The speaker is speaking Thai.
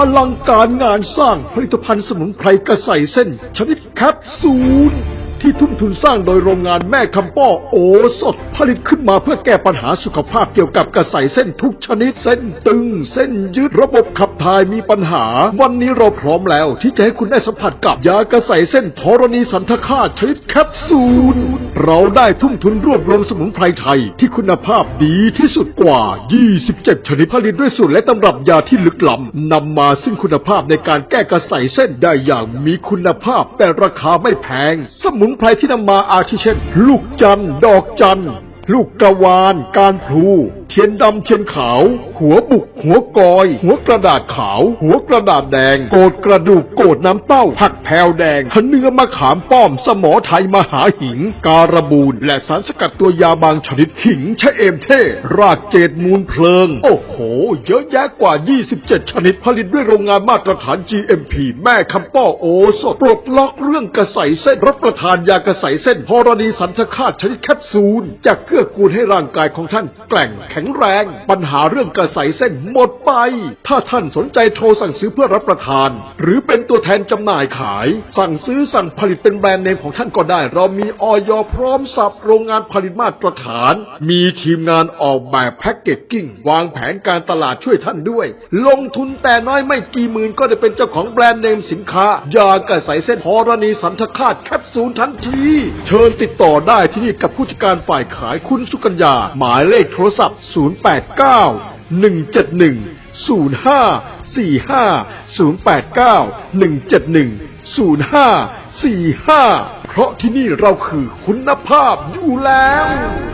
อลังการงานสร้างผลิตภัณฑ์สมุนไพรกระใสเส้น ชนิดแคปซูล ที่ทุ่มทุนสร้างโดยโรงงานแม่คำป้อโอสด ผลิตขึ้นมาเพื่อแก้ปัญหาสุขภาพเกี่ยวกับกระใสเส้นทุกชนิดเส้นตึง เส้นยืดระบบขับถ่ายมีปัญหา วันนี้เราพร้อมแล้ว ที่จะให้คุณได้สัมผัสกับยากระใสเส้นธรณีสันทคาตชนิดแคปซูล เราได้ทุ่มทุนรวบรวมสมุนไพรไทย ที่คุณภาพดีที่สุดกว่า 27 ชนิดผลิตด้วยสูตรและตำรับยาที่ลึกล้ำนำมาซึ่งคุณภาพในการแก้กระใสเส้นได้อย่างมีคุณภาพ แต่ราคาไม่แพง สมุนไพรที่นำมาอาทิเช่น ลูกจันทร์ดอกจันทร์ลูกกระวาน การพลู เทียนดำเทียนขาว หัวบุก หัวกอย หัวกระดาษขาว หัวกระดาษแดง โกดกระดูกโกดน้ำเต้า ผักแพวแดงเนื้อมะขามป้อม สมอไทยมหาหิง การบูนและสารสกัดตัวยาบางชนิดขิงชะเอมเทศรากเจดมูลเพลิง โอ้โห เยอะแยะกว่า 27 ชนิดผลิตด้วยโรงงานมาตรฐาน GMP แม่คำป้อโอสดปลดล็อกเรื่องกระใสเส้นรับประทานยากระใสเส้นพรณีสันทคาตชนิดแคปซูลจะเกื้อกูลให้ร่างกายของท่านแกร่งแข็งแรง ปัญหาเรื่องกระใสเส้นหมดไป ถ้าท่านสนใจโทรสั่งซื้อเพื่อรับประทาน หรือเป็นตัวแทนจำหน่ายขาย สั่งซื้อสั่งผลิตเป็นแบรนด์เนมของท่านก็ได้ เรามีออยพร้อมสับโรงงานผลิตมาตรฐาน มีทีมงานออกแบบแพ็กเกจกิ้งวางแผนการตลาดช่วยท่านด้วย ลงทุนแต่น้อยไม่กี่หมื่นก็ได้เป็นเจ้าของแบรนด์เนมสินค้ายากระใสเส้นพรณีสันทคาตแคปซูลทันทีเชิญติดต่อได้ที่นี่กับผู้จัดการฝ่ายขายคุณสุกัญญา หมายเลขโทรศัพท์089 171 05 45 089 171 05 45 เพราะที่นี่เราคือคุณภาพอยู่แล้ว